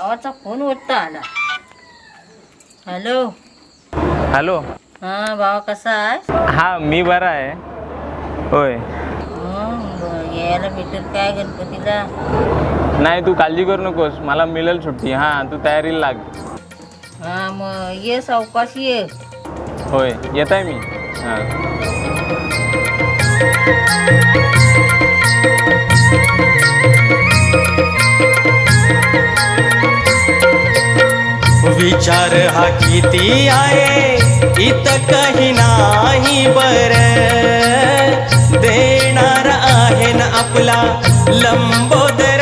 भावाचा फोन उठता आला. हॅलो? हॅलो? हा भावा कसा आहे हा मी बरा आहे. होय. यायला भेटेल काय गणपतीला? नाही तू काळजी करू नकोस. मला मिळेल सुट्टी. हां तू तयारीला लाग. हा मग ये सावकाश ये. होय. येत आहे मी. हां. विचार हा किती आहे? इत काही नाही बर. देणार आहे ना आपला लंबोदर.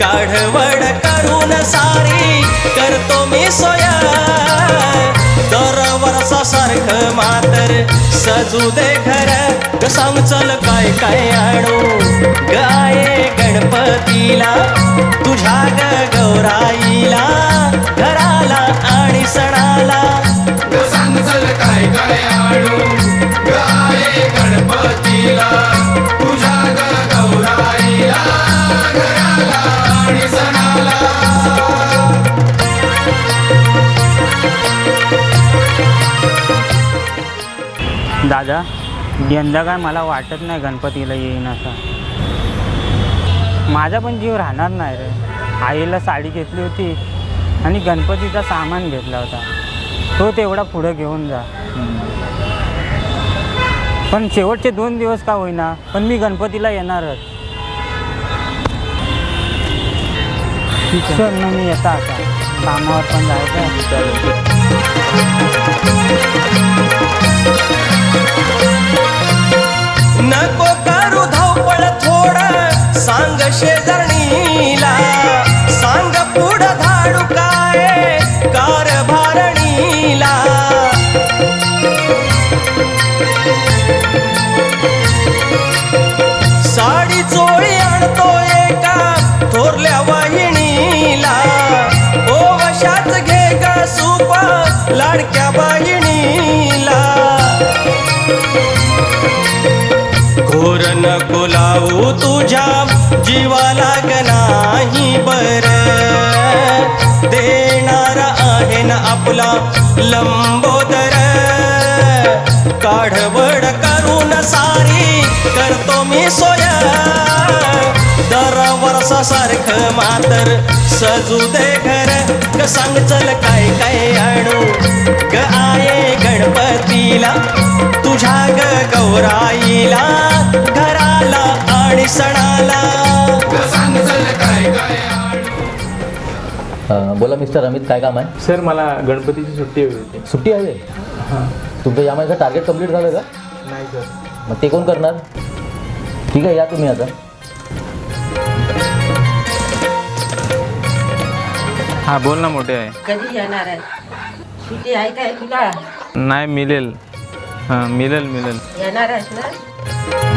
काढवड करून सारी करतो मी सोया. दर वर्षासारखं मातर सजू दे घर. ग सांग चल काय काय आणू? गाय गणपतीला तुझ्या ग गौराईला. घराला आणि सणाला. सांग चल काय काय आणू? गाये गणपतीला तुझ्या ग गौराईला घराला आणि सणाला. दादा यंदा काय मला वाटत नाही गणपतीला येईन असा माझा पण जीव राहणार नाही रे. आईला साडी घेतली होती आणि गणपतीचा सामान घेतला होता. तो तेवढा पुढं घेऊन जा. पण शेवटचे दोन दिवस का होईना पण मी गणपतीला येणारच. चल ना. मी येता आता. कामावर पण जायचं. नको करू धावपळ थोड. सांग शेजारणीला घोर नको लावू तुझ्या जीवाला ग नाही बर. देणार आहे ना आपला लंबोदर. काढवड करून सारी करतो मी सोय. दर वर्षासारखं मातर सजू दे घर. ग सांग चल काय काय आणू. ग आये गणपतीला तुझ्या ग गौराय बोला मिस्टर अमित काय काम आहे? सर मला गणपतीची सुट्टी हवी होती. सुट्टी हवी? तुमचं या महिन्याचं टार्गेट कंप्लीट झालं का? नाही सर. मग ते कोण करणार? ठीक आहे या तुम्ही आता. हां बोल ना मोठे आहे. कधी येणार आहे? सुट्टी आहे काय तुला? नाही मिळेल हां मिळेल मिळेल येणार आहेस ना?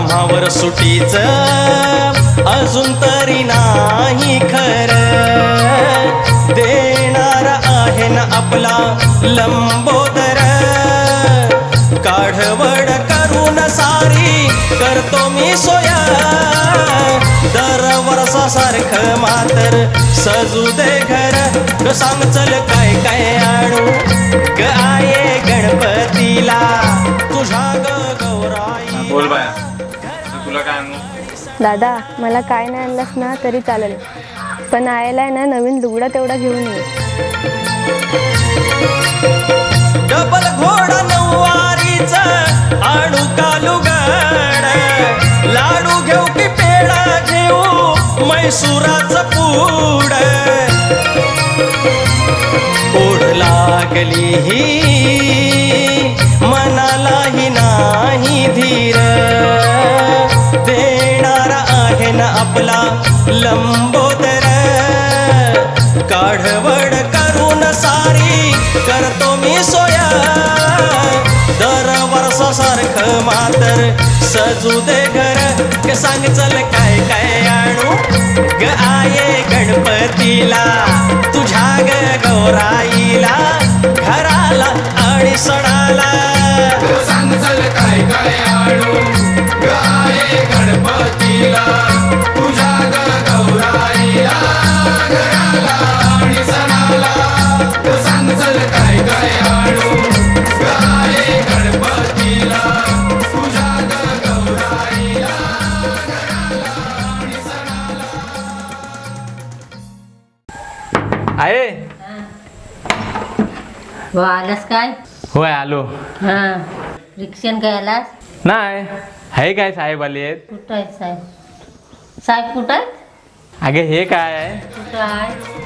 कामावर सुटीच अजून तरी नाही खर. देणार आहे ना आपला लंबोदर. काढवड करून सारी करतो मी सोया. दर वर्षासारखं मातर सजू दे घर. सांग चल काय काय आणू? दादा मला काय नाही आणलंस ना तरी चालेल. पण आयला आहे ना नवीन लुगडा तेवढा घेऊन ये. डबल घोडा नऊवारीचा आणू कालुगड लाडू घेऊ की पेढा घेऊ मैसुराचं पूड. ओढ लागली ही आपला लंबोदर. काढवड करून सारी करतो मी सोया. दर वर्षासारखं मातर सजू दे घर. सांग चल काय काय आणू? ग आये गणपतीला. तुझ्या ग गौराईला घराला आणि सणा आहे. आहे हो आलास काय? होय आलो. हा. रिक्षेन काय आलास? नाही. हे काय साहेब आली आहेत? कुठं आहेत साहेब? साहेब कुठं आहेत? अगे हे काय आहे? कुठं आहे